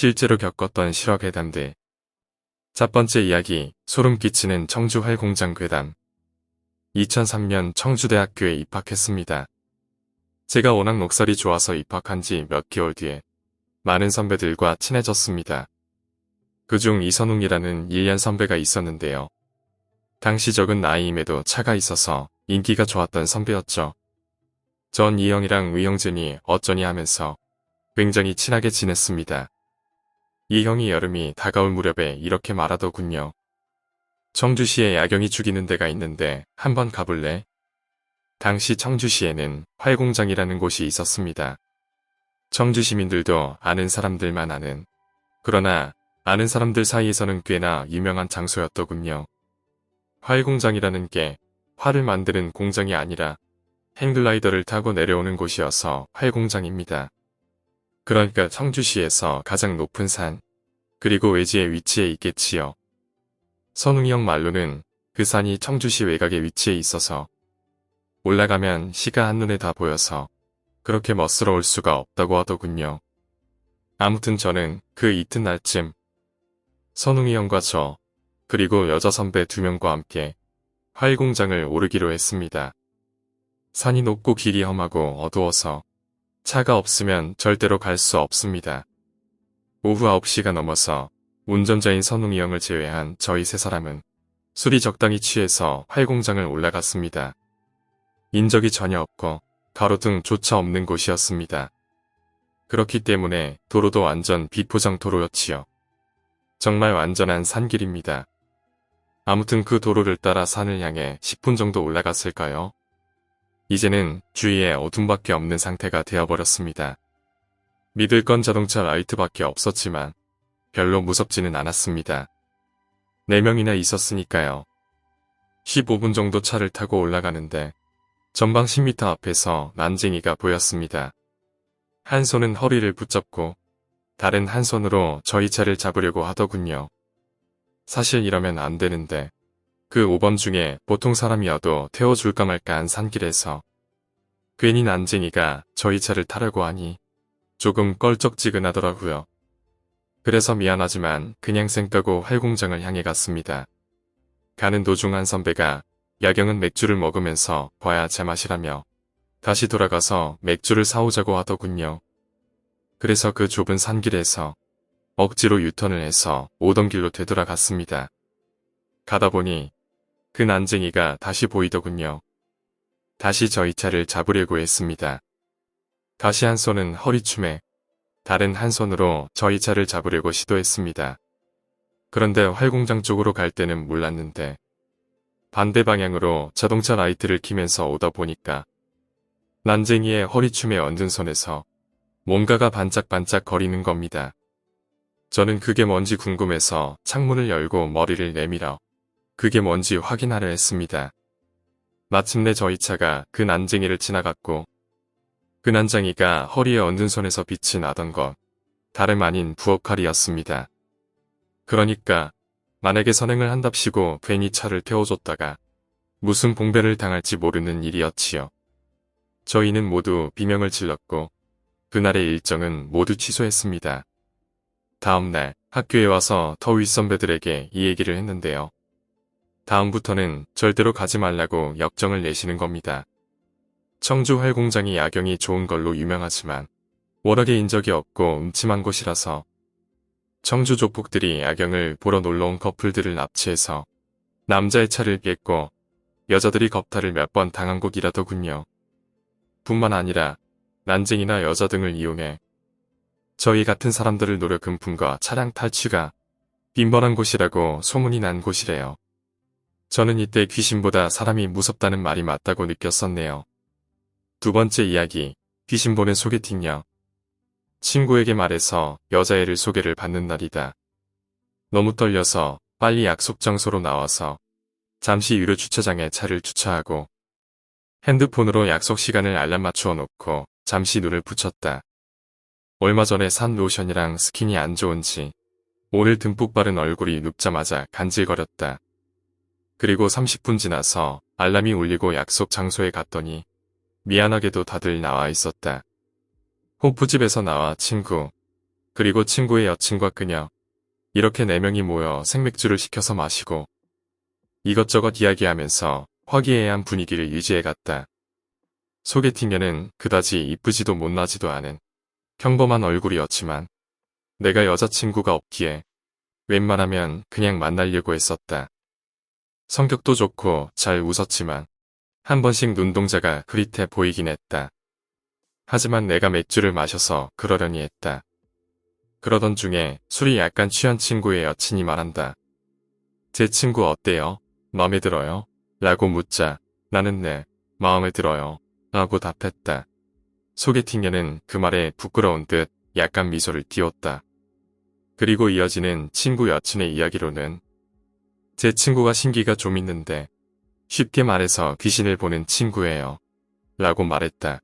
실제로 겪었던 실화 괴담들. 첫 번째 이야기, 소름 끼치는 청주 활공장 괴담. 2003년 청주대학교에 입학했습니다. 제가 워낙 녹살이 좋아서 입학한 지 몇 개월 뒤에 많은 선배들과 친해졌습니다. 그중 이선웅이라는 1년 선배가 있었는데요. 당시 적은 나이임에도 차가 있어서 인기가 좋았던 선배였죠. 전 이형이랑 의형진이 어쩌니 하면서 굉장히 친하게 지냈습니다. 이 형이 여름이 다가올 무렵에 이렇게 말하더군요. 청주시에 야경이 죽이는 데가 있는데 한번 가볼래? 당시 청주시에는 활공장이라는 곳이 있었습니다. 청주 시민들도 아는 사람들만 아는 그러나 아는 사람들 사이에서는 꽤나 유명한 장소였더군요. 활공장이라는 게 활을 만드는 공장이 아니라 행글라이더를 타고 내려오는 곳이어서 활공장입니다. 그러니까 청주시에서 가장 높은 산, 그리고 외지에 위치해 있겠지요. 선웅이 형 말로는 그 산이 청주시 외곽에 위치해 있어서 올라가면 시가 한눈에 다 보여서 그렇게 멋스러울 수가 없다고 하더군요. 아무튼 저는 그 이튿날쯤 선웅이 형과 저 그리고 여자 선배 두 명과 함께 활공장을 오르기로 했습니다. 산이 높고 길이 험하고 어두워서 차가 없으면 절대로 갈 수 없습니다. 오후 9시가 넘어서 운전자인 선웅이 형을 제외한 저희 세 사람은 술이 적당히 취해서 활공장을 올라갔습니다. 인적이 전혀 없고 가로등조차 없는 곳이었습니다. 그렇기 때문에 도로도 완전 비포장 도로였지요. 정말 완전한 산길입니다. 아무튼 그 도로를 따라 산을 향해 10분 정도 올라갔을까요? 이제는 주위에 어둠밖에 없는 상태가 되어버렸습니다. 믿을 건 자동차 라이트밖에 없었지만 별로 무섭지는 않았습니다. 4명이나 있었으니까요. 15분 정도 차를 타고 올라가는데 전방 10m 앞에서 난쟁이가 보였습니다. 한 손은 허리를 붙잡고 다른 한 손으로 저희 차를 잡으려고 하더군요. 사실 이러면 안 되는데 그 5번 중에 보통 사람이어도 태워줄까 말까 한 산길에서 괜히 난쟁이가 저희 차를 타려고 하니 조금 껄쩍지근하더라고요. 그래서 미안하지만 그냥 쌩까고 활공장을 향해 갔습니다. 가는 도중 한 선배가 야경은 맥주를 먹으면서 봐야 제맛이라며 다시 돌아가서 맥주를 사오자고 하더군요. 그래서 그 좁은 산길에서 억지로 유턴을 해서 오던 길로 되돌아갔습니다. 가다 보니 그 난쟁이가 다시 보이더군요. 다시 저희 차를 잡으려고 했습니다. 다시 한 손은 허리춤에 다른 한 손으로 저희 차를 잡으려고 시도했습니다. 그런데 활공장 쪽으로 갈 때는 몰랐는데 반대 방향으로 자동차 라이트를 키면서 오다 보니까 난쟁이의 허리춤에 얹은 손에서 뭔가가 반짝반짝 거리는 겁니다. 저는 그게 뭔지 궁금해서 창문을 열고 머리를 내밀어 그게 뭔지 확인하려 했습니다. 마침내 저희 차가 그 난쟁이를 지나갔고 그 난쟁이가 허리에 얹은 손에서 빛이 나던 것 다름 아닌 부엌칼이었습니다. 그러니까 만약에 선행을 한답시고 괜히 차를 태워줬다가 무슨 봉배를 당할지 모르는 일이었지요. 저희는 모두 비명을 질렀고 그날의 일정은 모두 취소했습니다. 다음날 학교에 와서 더 윗선배들에게 이 얘기를 했는데요. 다음부터는 절대로 가지 말라고 역정을 내시는 겁니다. 청주 활공장이 야경이 좋은 걸로 유명하지만 워낙에 인 적이 없고 음침한 곳이라서 청주 족복들이 야경을 보러 놀러온 커플들을 납치해서 남자의 차를 뺏고 여자들이 겁탈을 몇 번 당한 곳이라더군요. 뿐만 아니라 난쟁이나 여자 등을 이용해 저희 같은 사람들을 노려 금품과 차량 탈취가 빈번한 곳이라고 소문이 난 곳이래요. 저는 이때 귀신보다 사람이 무섭다는 말이 맞다고 느꼈었네요. 두 번째 이야기, 귀신 보는 소개팅녀. 친구에게 말해서 여자애를 소개를 받는 날이다. 너무 떨려서 빨리 약속 장소로 나와서 잠시 유료 주차장에 차를 주차하고 핸드폰으로 약속 시간을 알람 맞추어 놓고 잠시 눈을 붙였다. 얼마 전에 산 로션이랑 스킨이 안 좋은지 오늘 듬뿍 바른 얼굴이 눕자마자 간질거렸다. 그리고 30분 지나서 알람이 울리고 약속 장소에 갔더니 미안하게도 다들 나와 있었다. 호프집에서 나와 친구, 그리고 친구의 여친과 그녀. 이렇게 네 명이 모여 생맥주를 시켜서 마시고 이것저것 이야기하면서 화기애애한 분위기를 유지해갔다. 소개팅녀는 그다지 이쁘지도 못나지도 않은 평범한 얼굴이었지만 내가 여자친구가 없기에 웬만하면 그냥 만나려고 했었다. 성격도 좋고 잘 웃었지만 한 번씩 눈동자가 흐릿해 보이긴 했다. 하지만 내가 맥주를 마셔서 그러려니 했다. 그러던 중에 술이 약간 취한 친구의 여친이 말한다. 제 친구 어때요? 마음에 들어요? 라고 묻자 나는 네, 마음에 들어요. 라고 답했다. 소개팅녀는 그 말에 부끄러운 듯 약간 미소를 띄웠다. 그리고 이어지는 친구 여친의 이야기로는 제 친구가 신기가 좀 있는데 쉽게 말해서 귀신을 보는 친구예요. 라고 말했다.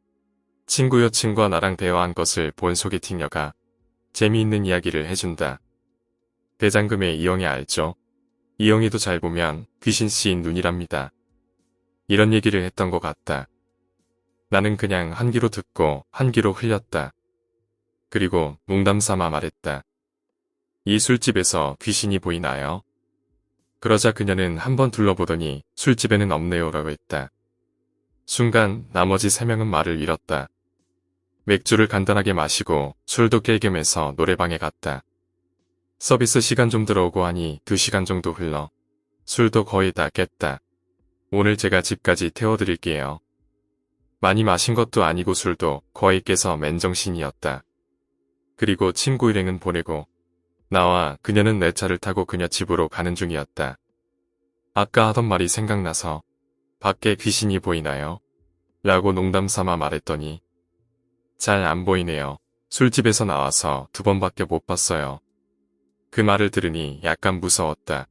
친구 여친과 나랑 대화한 것을 본 소개팅녀가 재미있는 이야기를 해준다. 대장금의 이영애 알죠? 이영애도 잘 보면 귀신 씨인 눈이랍니다. 이런 얘기를 했던 것 같다. 나는 그냥 한 귀로 듣고 한 귀로 흘렸다. 그리고 농담 삼아 말했다. 이 술집에서 귀신이 보이나요? 그러자 그녀는 한번 둘러보더니 술집에는 없네요 라고 했다. 순간 나머지 세 명은 말을 잃었다. 맥주를 간단하게 마시고 술도 깨겸해서 노래방에 갔다. 서비스 시간 좀 들어오고 하니 2시간 정도 흘러 술도 거의 다 깼다. 오늘 제가 집까지 태워드릴게요. 많이 마신 것도 아니고 술도 거의 깨서 맨정신이었다. 그리고 친구 일행은 보내고 나와 그녀는 내 차를 타고 그녀 집으로 가는 중이었다. 아까 하던 말이 생각나서 밖에 귀신이 보이나요? 라고 농담 삼아 말했더니 잘 안 보이네요. 술집에서 나와서 두 번밖에 못 봤어요. 그 말을 들으니 약간 무서웠다.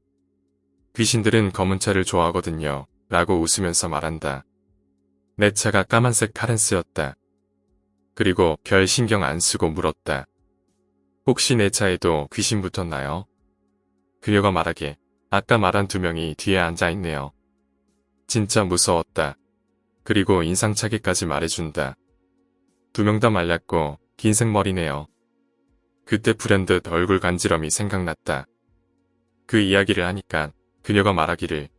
귀신들은 검은 차를 좋아하거든요. 라고 웃으면서 말한다. 내 차가 까만색 카렌스였다. 그리고 별 신경 안 쓰고 물었다. 혹시 내 차에도 귀신 붙었나요? 그녀가 말하길 아까 말한 두 명이 뒤에 앉아 있네요. 진짜 무서웠다. 그리고 인상차게까지 말해준다. 두 명 다 말랐고 긴 생머리네요. 그때 불현듯 얼굴 간지럼이 생각났다. 그 이야기를 하니까 그녀가 말하기를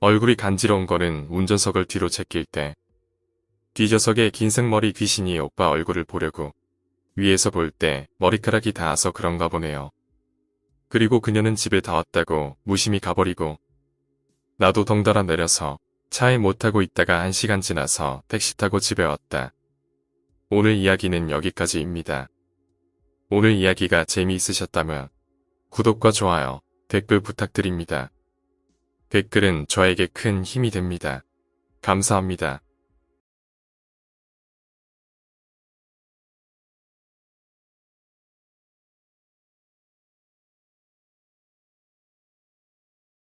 얼굴이 간지러운 거는 운전석을 뒤로 제낄 때 뒤좌석에 긴 생머리 귀신이 오빠 얼굴을 보려고 위에서 볼 때 머리카락이 닿아서 그런가 보네요. 그리고 그녀는 집에 다 왔다고 무심히 가버리고 나도 덩달아 내려서 차에 못 타고 있다가 한 시간 지나서 택시 타고 집에 왔다. 오늘 이야기는 여기까지입니다. 오늘 이야기가 재미있으셨다면 구독과 좋아요, 댓글 부탁드립니다. 댓글은 저에게 큰 힘이 됩니다. 감사합니다.